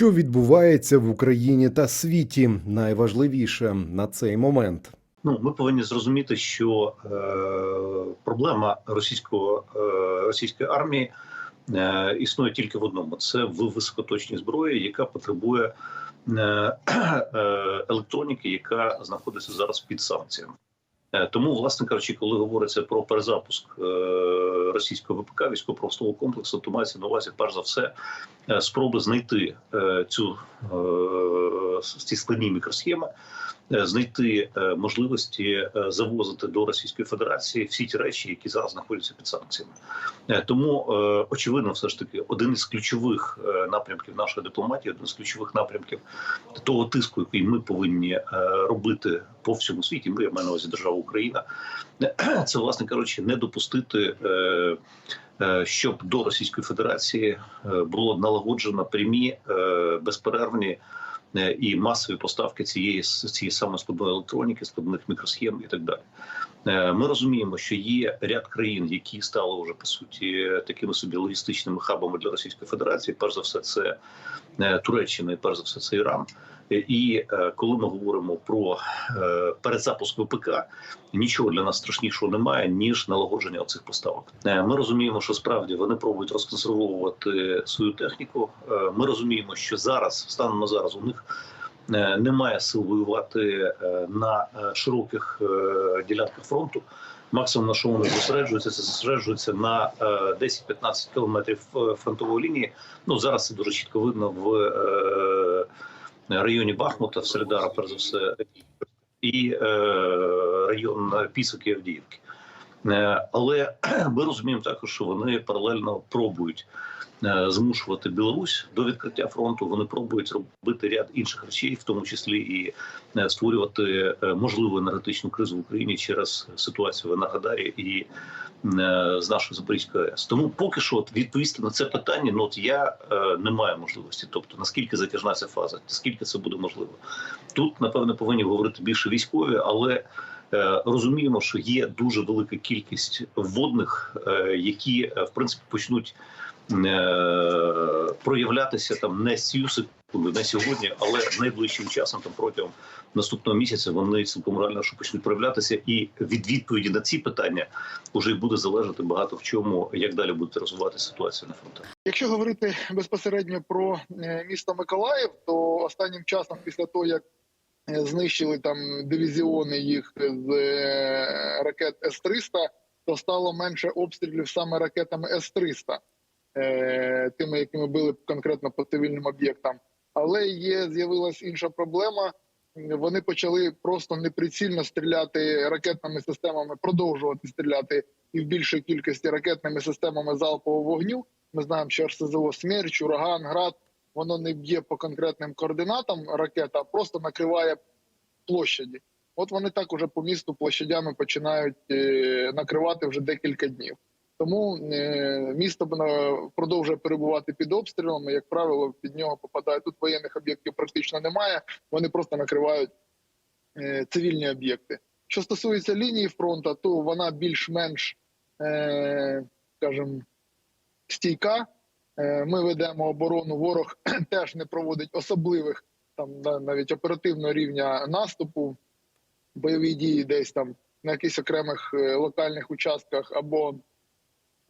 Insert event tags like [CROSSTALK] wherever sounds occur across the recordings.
Що відбувається в Україні та світі, найважливіше на цей момент. Ну, ми повинні зрозуміти, що е, проблема російського е, російської армії е, існує тільки в одному: це в високоточній зброї, яка потребує е, е, електроніки, яка знаходиться зараз під санкціями. Е, Тому, власне кажучи, коли говориться про перезапуск е, російського ВПК військово-промислового комплексу, то мається на увазі перш за все е, спроби знайти цю ці складні мікросхеми, е, знайти е, можливості е, завозити до Російської Федерації всі ті речі, які зараз знаходяться під санкціями. Тому очевидно, все ж таки, один із ключових напрямків нашої дипломатії, один з ключових напрямків того тиску, який ми повинні робити по всьому світі. Ми я маю на увазі держава Україна. [CLEARS THROAT] Це власне кажучи, не допустити. Щоб до Російської Федерації було налагоджено прямі безперервні і масові поставки цієї цієї саме складної електроніки, складних мікросхем і так далі. Е, Ми розуміємо, що є ряд країн, які стали вже по суті такими собі логістичними хабами для Російської Федерації. Перш за все, це е, Туреччина, і перш за все, це Іран. І е, коли ми говоримо про е, перезапуск ВПК, нічого для нас страшнішого немає ніж налагодження цих поставок. Е, Ми розуміємо, що справді вони пробують розконсервовувати свою техніку. Ми розуміємо, що зараз станом на зараз у них немає сил воювати на широких ділянках фронту. Максимум на що вони зосереджуються, це зосереджуються на е, 10-15 кілометрів фронтової лінії. Ну зараз це дуже чітко видно в районі Бахмута, в Солідара, перш за все, і е, район Пісок і Авдіївки. Е, Але [CLEARS THROAT] ми розуміємо також, що вони паралельно пробують е, змушувати Білорусь до відкриття фронту. Вони пробують робити ряд інших речей, в тому числі і е, створювати можливу енергетичну кризу в Україні через ситуацію в Енергодарі і з нашої Запорізької АЕС. Тому поки що відповісти на це питання, ну от я не маю можливості. Тобто наскільки затяжна ця фаза, наскільки це буде можливо. Тут напевне повинні говорити більше військові, але розуміємо, що є дуже велика кількість вводних, е, які е, в принципі почнуть е, проявлятися там не секунду, не сьогодні, але найближчим часом, там протягом наступного місяця, вони цілком реально що почнуть проявлятися, і від відповіді на ці питання вже буде залежати багато в чому, як далі буде розвиватися ситуація на фронтах. Якщо говорити безпосередньо про е, місто Миколаїв, то останнім часом, після того як е, знищили там дивізіони їх з е, ракет С-300, то стало менше обстрілів саме ракетами С-300, е, тими, якими били конкретно по цивільним об'єктам. Але є з'явилась інша проблема. Вони почали просто неприцільно стріляти ракетними системами, продовжувати стріляти і в більшій кількості ракетними системами залпового вогню. Ми знаємо, що РСЗО «Смерч», «Ураган», «Град» воно не б'є по конкретним координатам ракета, а просто накриває площаді. От вони так уже по місту площадями починають е, накривати вже декілька днів. Тому е, місто продовжує перебувати під обстрілами. Як правило, під нього попадає тут воєнних об'єктів практично немає. Вони просто накривають е, цивільні об'єкти. Що стосується лінії фронту, то вона більш-менш, скажімо, стійка. Е, Ми ведемо оборону. Ворог [CLEARS THROAT] теж не проводить особливих там навіть оперативного рівня наступу, бойові дії десь там на якихось окремих е, локальних участках, або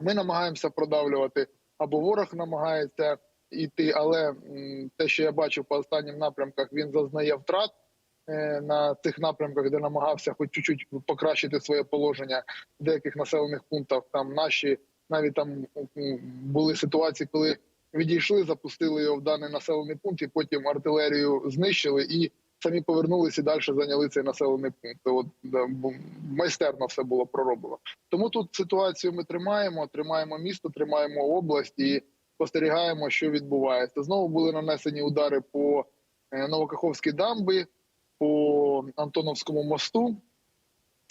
ми намагаємося продавлювати, або ворог намагається йти. Але те, що я бачив по останнім напрямках, він зазнає втрат е, на цих напрямках, де намагався хоч чуть-чуть покращити своє положення в деяких населених пунктах. Там наші навіть там були ситуації, коли відійшли, запустили його в даний населений пункт, і потім артилерію знищили і самі повернулися і далі зайняли цей населений пункт. От майстерно все було пророблено. Тому тут ситуацію ми тримаємо, тримаємо місто, тримаємо область і спостерігаємо, що відбувається. Знову були нанесені удари по е, Новокаховській дамбі, по Антоновському мосту.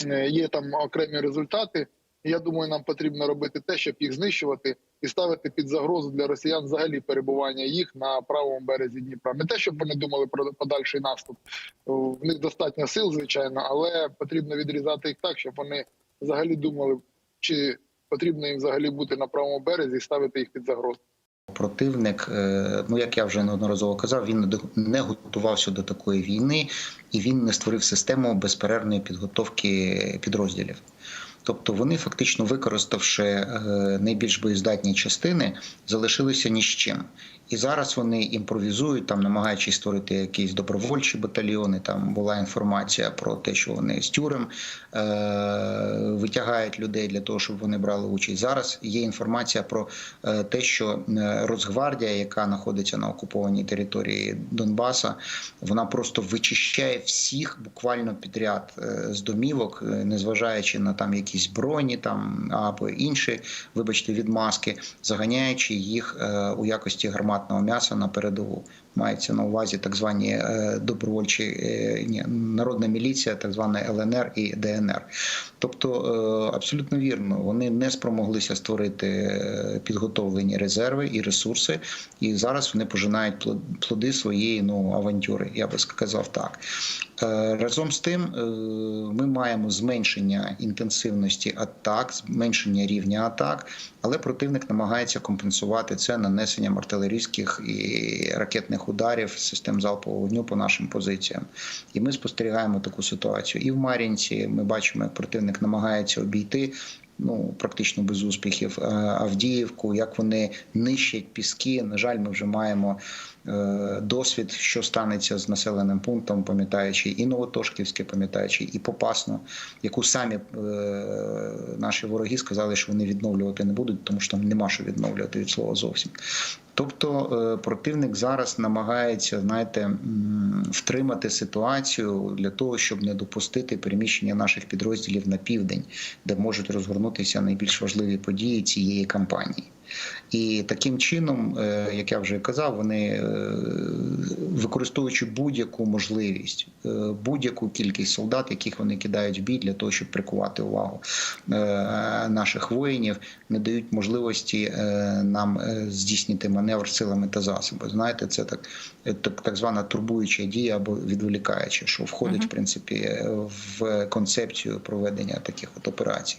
Е, Є там окремі результати. Я думаю, нам потрібно робити те, щоб їх знищувати і ставити під загрозу для росіян взагалі перебування їх на правому березі Дніпра. Не те, щоб вони думали про подальший наступ. В них достатньо сил, звичайно, але потрібно відрізати їх так, щоб вони взагалі думали, чи потрібно їм взагалі бути на правому березі і ставити їх під загрозу. противник, е, ну як я вже неодноразово казав, він не готувався до такої війни і він не створив систему безперервної підготовки підрозділів. Тобто вони фактично використавши е, найбільш боєздатні частини, залишилися ні з чим. І зараз вони імпровізують, там намагаючись створити якісь добровольчі батальйони. Там була інформація про те, що вони з тюрем е, витягають людей для того, щоб вони брали участь. Зараз є інформація про е, те, що е, Росгвардія, яка знаходиться на окупованій території Донбаса, вона просто вичищає всіх буквально підряд е, з домівок, незважаючи на там якісь броні, там або інші, вибачте, відмазки, заганяючи їх у якості гарматного м'яса на передову. Мається на увазі так звані е, добровольчі е, ні, народна міліція, так звана ЛНР і ДНР. Тобто е, абсолютно вірно, вони не спромоглися створити підготовлені резерви і ресурси, і зараз вони пожинають плоди своєї ну авантюри. Я би сказав так. Разом з тим, ми маємо зменшення інтенсивності атак, зменшення рівня атак, але противник намагається компенсувати це нанесенням артилерійських і ракетних ударів систем залпового вогню по нашим позиціям. І ми спостерігаємо таку ситуацію. І в Мар'їнці ми бачимо, як противник намагається обійти. Ну, практично без успіхів е, Авдіївку, як вони нищать піски. На жаль, ми вже маємо е, досвід, що станеться з населеним пунктом, пам'ятаючи і Новотошківське, пам'ятаючи і Попасну, яку самі е, наші вороги сказали, що вони відновлювати не будуть, тому що там нема що відновлювати від слова зовсім. Тобто е, противник зараз намагається, знаєте, втримати ситуацію для того, щоб не допустити переміщення наших підрозділів на південь, де можуть розгорнутися найбільш важливі події цієї кампанії. І таким чином, е, як я вже казав, вони е, використовуючи будь-яку можливість, е, будь-яку кількість солдат, яких вони кидають в бій для того, щоб прикувати увагу наших воїнів, не дають можливості нам здійснити маневр силами та засобами. Знаєте, це так, так, звана турбуюча дія або відволікаюча, що входить в принципі в концепцію проведення таких от операцій.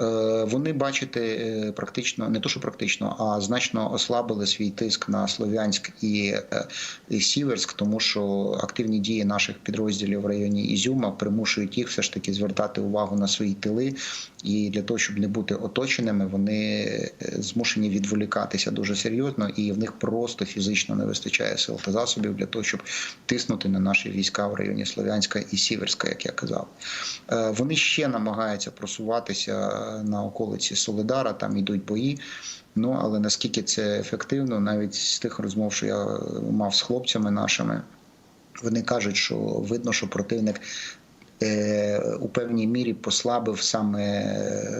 Е, Вони бачите, е, практично не то, що практично, а значно ослабили свій тиск на Слов'янськ і, е, і Сіверськ, тому що активні дії наших підрозділів в районі Ізюма примушують їх все ж таки звертати увагу на свої тили. І для того, щоб не бути оточеними, вони змушені відволікатися дуже серйозно, і в них просто фізично не вистачає сил та засобів для того, щоб тиснути на наші війська в районі Слов'янська і Сіверська, як я казав. Вони ще намагаються просуватися на околиці Солидара, там йдуть бої. Ну але наскільки це ефективно, навіть з тих розмов, що я мав з хлопцями нашими, вони кажуть, що видно, що противник. е, У певній мірі послабив саме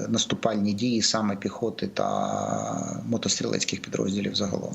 наступальні дії, саме піхоти та мотострілецьких підрозділів загалом.